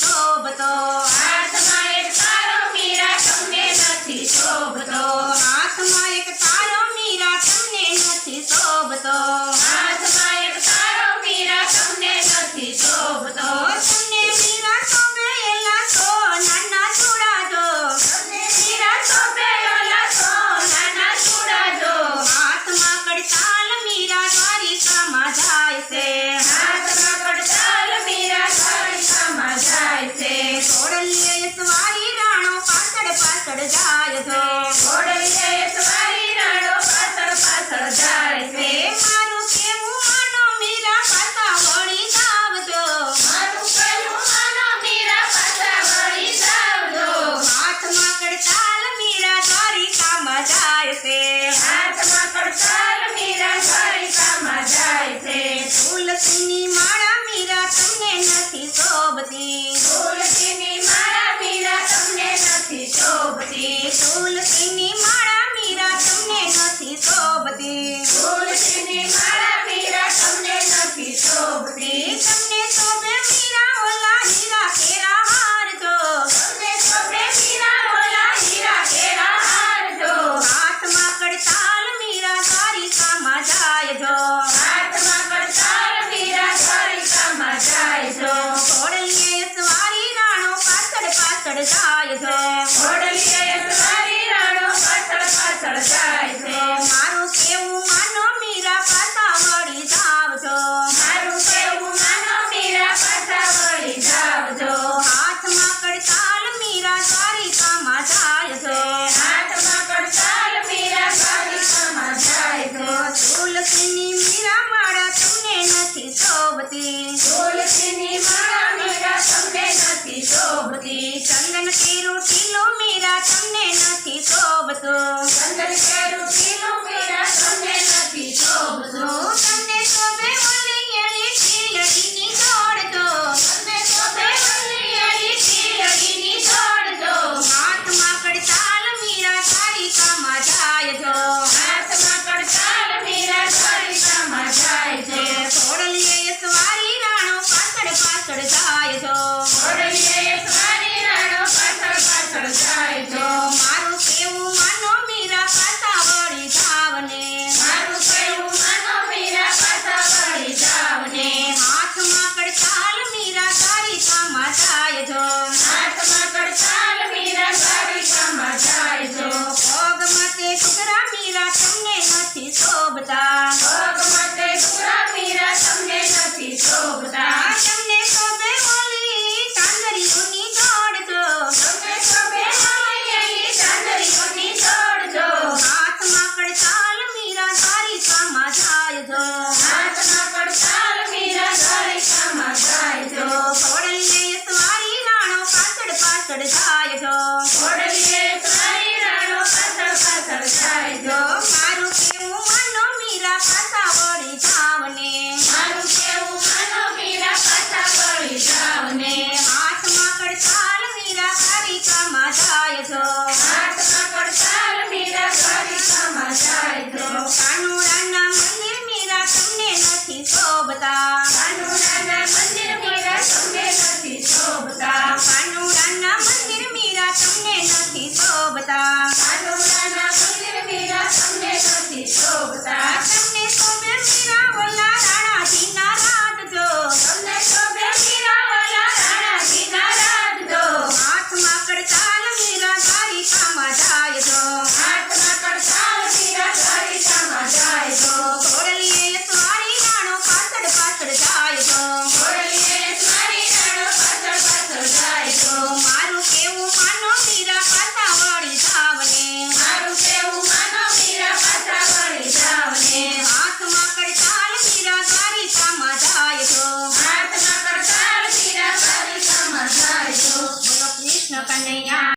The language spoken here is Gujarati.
શોભતો આત્મા એક તારો મીરા તમને નથી શોભતો. આત્મા એક તારો મીરા તમને નથી શોભતો. した。